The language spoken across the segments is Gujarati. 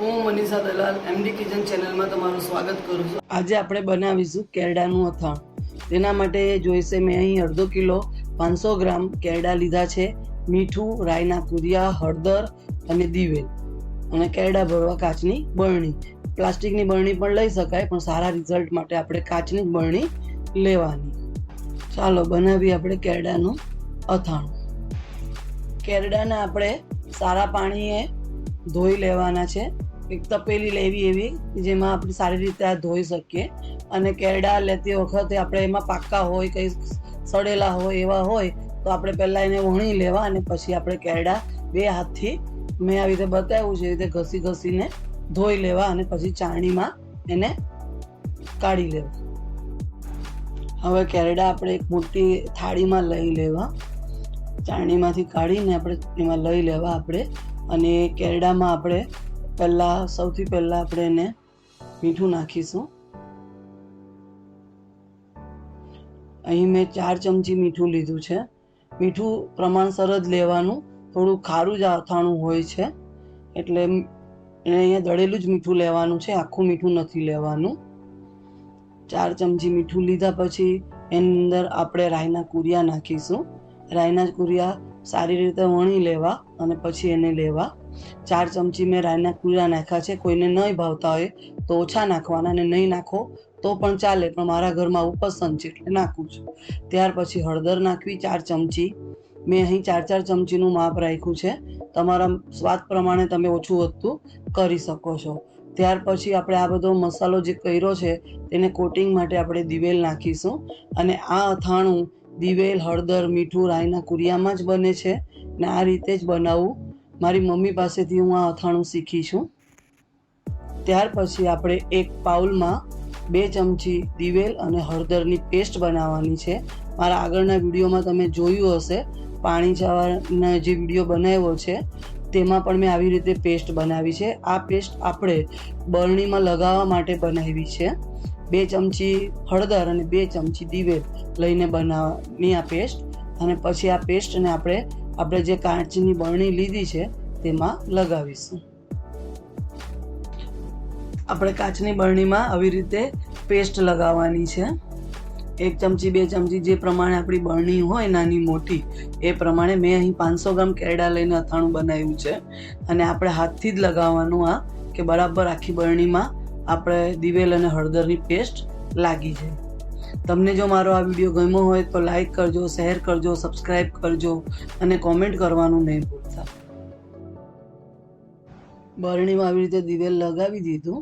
હું મનીષા દલાલ એમડી કિચન ચેનલમાં તમારું સ્વાગત કરું છું. આજે આપણે બનાવીશું કેરડાનું અથાણ. તેના માટે જોઈશે મેં અહીં અડધો કિલો પાંચસો ગ્રામ કેરડા લીધા છે, મીઠું રાઈના કુરિયા, હળદર અને દિવેલ. અને કેરડા ભરવા કાચની બરણી. પ્લાસ્ટિકની બરણી પણ લઈ શકાય, પણ સારા રિઝલ્ટ માટે આપણે કાચની જ બરણી લેવાની. ચાલો, બનાવીએ આપણે કેરડાનું અથાણું. કેરડાને આપણે સારા પાણીએ ધોઈ લેવાના છે. એક તપેલી લેવી એવી જેમાં આપણે સારી રીતે આ ધોઈ શકીએ. અને કેરડા લેતી વખતે આપણે એમાં પાક્કા હોય, કંઈ સડેલા હોય એવા હોય, તો આપણે પહેલાં એને વણી લેવા અને પછી આપણે કેરડા બે હાથથી મેં આવી રીતે બતાવ્યું છે, એ રીતે ઘસી ઘસીને ધોઈ લેવા અને પછી ચાણીમાં એને કાઢી લેવા. હવે કેરડા આપણે એક મોટી થાળીમાં લઈ લેવા. ચાણીમાંથી કાઢીને આપણે એમાં લઈ લેવા આપણે. અને કેરડામાં આપણે પહેલાં, સૌથી પહેલાં આપણે એને મીઠું નાખીશું. અહીં મેં ચાર ચમચી મીઠું લીધું છે. મીઠું પ્રમાણસર જ લેવાનું. થોડું ખારું જ અથાણું હોય છે. એટલે એને અહીંયા દળેલું જ મીઠું લેવાનું છે. આખું મીઠું નથી લેવાનું. ચાર ચમચી મીઠું લીધા પછી એની અંદર આપણે રાઈના કુરિયા નાખીશું. રાઈના કુરિયા સારી રીતે વણી લેવા અને પછી એને લેવા. ચાર ચમચી મેં રાયના કુરિયા નાખ્યા છે. કોઈને નહીં ભાવતા હોય તો ઓછા નાખવાના અને નહીં નાખો તો પણ ચાલે, પણ મારા ઘરમાં આવું પસંદ છે એટલે નાખું છું. ત્યાર પછી હળદર નાખવી, ચાર ચમચી. મેં અહીં ચાર ચાર ચમચીનું માપ રાખ્યું છે. તમારા સ્વાદ પ્રમાણે તમે ઓછું વધતું કરી શકો છો. ત્યાર પછી આપણે આ બધો મસાલો જે કર્યો છે તેને કોટિંગ માટે આપણે દિવેલ નાખીશું. અને આ અથાણું દિવેલ, હળદર, મીઠું રાઈના કુરિયામાં જ બને છે. ને આ રીતે જ બનાવવું મારી મમ્મી પાસેથી હું આ અથાણું શીખી છું. ત્યાર પછી આપણે એક પાઉલમાં બે ચમચી દિવેલ અને હળદરની પેસ્ટ બનાવવાની છે. મારા આગળના વિડીયોમાં તમે જોયું હશે, પાણી ચાવાના જે વીડિયો બનાવ્યો છે, તેમાં પણ મેં આવી રીતે પેસ્ટ બનાવી છે. આ પેસ્ટ આપણે બરણીમાં લગાવવા માટે બનાવી છે. બે ચમચી હળદર અને બે ચમચી દિવેલ લઈને બનાવવાની આ પેસ્ટ. અને પછી આ પેસ્ટને આપણે આપણે જે કાચની બરણી લીધી છે, તેમાં લગાવીશું. આપણે કાચની બરણીમાં આવી રીતે પેસ્ટ લગાવવાની છે. એક ચમચી, બે ચમચી જે પ્રમાણે આપણી બરણી હોય નાની મોટી, એ પ્રમાણે મેં અહીં પાંચસો ગ્રામ કેરડા લઈને અથાણું બનાવ્યું છે. અને આપણે હાથથી જ લગાવવાનું આ, કે બરાબર આખી બરણીમાં આપણે દિવેલ અને હળદરની પેસ્ટ લાગી જાય. તમને જો મારો આ વીડિયો ગમ્યો હોય તો લાઈક કરજો શેર કરજો સબસ્ક્રાઈબ કરજો અને કોમેન્ટ કરવાનું નહીં ભૂલતા. બરણીમાં આવી રીતે દિવેલ લગાવી દીધું.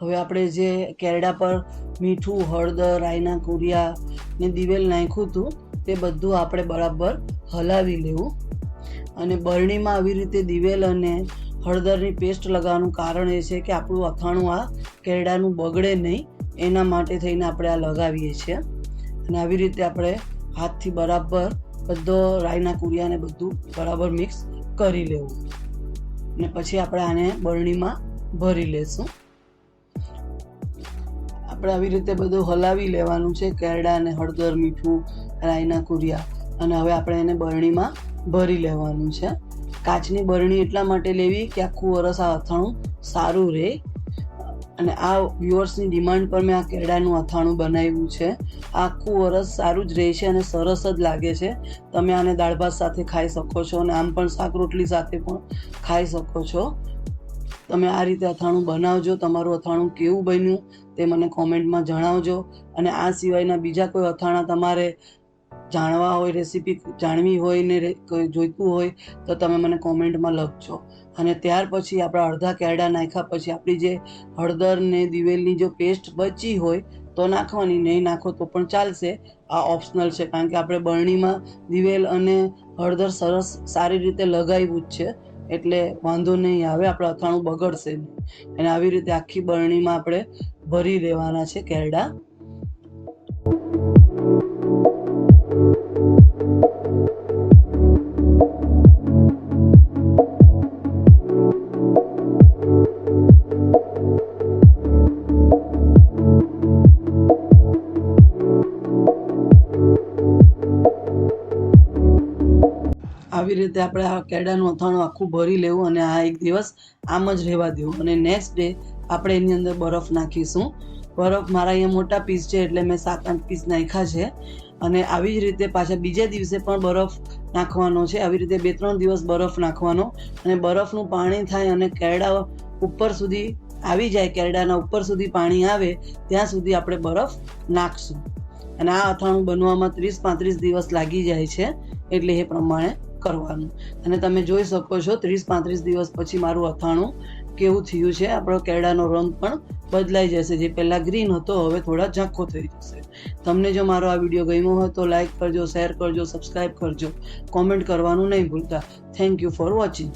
હવે આપણે જે કેરડા પર મીઠું, હળદર રાઈના કુરિયા ને દિવેલ નાખ્યું હતું, તે બધું આપણે બરાબર હલાવી લેવું. અને બરણીમાં આવી રીતે દિવેલ અને હળદરની પેસ્ટ લગાવવાનું કારણ એ છે કે આપણું અથાણું આ કેરડાનું બગડે નહીં. એના માટે થઈને આપણે આ લગાવીએ છીએ. અને આવી રીતે આપણે હાથથી બરાબર બધો રાઈના કુરિયાને બધું બરાબર મિક્સ કરી લેવું. ને પછી આપણે આને બરણીમાં ભરી લેશું. આપણે આવી રીતે બધું હલાવી લેવાનું છે કેરડા અને હળદર, મીઠું, રાઈના કુરિયા અને હવે આપણે એને બરણીમાં ભરી લેવાનું છે. કાચની બરણી એટલા માટે લેવી કે આખું વરસ આ અથાણું સારું રહે. અને આ વ્યુઅર્સની ડિમાન્ડ પર મેં આ કેળાનું અથાણું બનાવ્યું છે. આખું વરસ સારું જ રહે છે અને સરસ જ લાગે છે. તમે આને દાળ ભાત સાથે ખાઈ શકો છો અને આમ પણ શાક રોટલી સાથે પણ ખાઈ શકો છો. તમે આ રીતે અથાણું બનાવજો. તમારું અથાણું કેવું બન્યું તે મને કોમેન્ટમાં જણાવજો. અને આ સિવાયના બીજા કોઈ અથાણા તમારે જાણવા હોય રેસીપી જાણવી હોય ને જોઈતું હોય, તો તમે મને કોમેન્ટમાં લખજો. અને ત્યાર પછી આપણા અડધા કેરડા નાખ્યા પછી આપણી જે હળદર ને દિવેલની જો પેસ્ટ બચી હોય, તો નાખવાની, નહીં નાખો તો પણ ચાલશે. આ ઓપ્શનલ છે, કારણ કે આપણે બરણીમાં દિવેલ અને હળદર સરસ સારી રીતે લગાવ્યું જ છે. એટલે વાંધો નહીં આવે, આપણે અથાણું બગડશે નહીં. અને આવી રીતે આખી બરણીમાં આપણે ભરી દેવાના છે કેરડા આવી રીતે આપણે આ કેળાનું અથાણું આખું ભરી લેવું અને આ એક દિવસ આમ જ રહેવા દેવું. અને નેક્સ્ટ ડે આપણે એની અંદર બરફ નાખીશું. બરફ મારા અહીંયા મોટા પીસ છે એટલે મેં સાત, આઠ પીસ નાખ્યા છે. અને આવી જ રીતે પાછા બીજા દિવસે પણ બરફ નાખવાનો છે. આવી રીતે બે, ત્રણ દિવસ બરફ નાખવાનો. અને બરફનું પાણી થાય અને કેરડા ઉપર સુધી આવી જાય કેરડાના ઉપર સુધી પાણી આવે, ત્યાં સુધી આપણે બરફ નાખશું. અને આ અથાણું બનવામાં ત્રીસ, પાંત્રીસ દિવસ લાગી જાય છે. એટલે એ પ્રમાણે કરવાનું. અને તમે જોઈ શકો છો, ત્રીસ પાંત્રીસ દિવસ પછી મારું અથાણું કેવું થયું છે, આપણો કેળાનો રંગ પણ બદલાઈ જશે. જે પહેલાં ગ્રીન હતો, હવે થોડા ઝાંખો થઈ જશે. તમને જો મારો આ વીડિયો ગમ્યો હોય તો લાઈક કરજો શેર કરજો સબસ્ક્રાઈબ કરજો. કોમેન્ટ કરવાનું નહીં ભૂલતા. Thank you for watching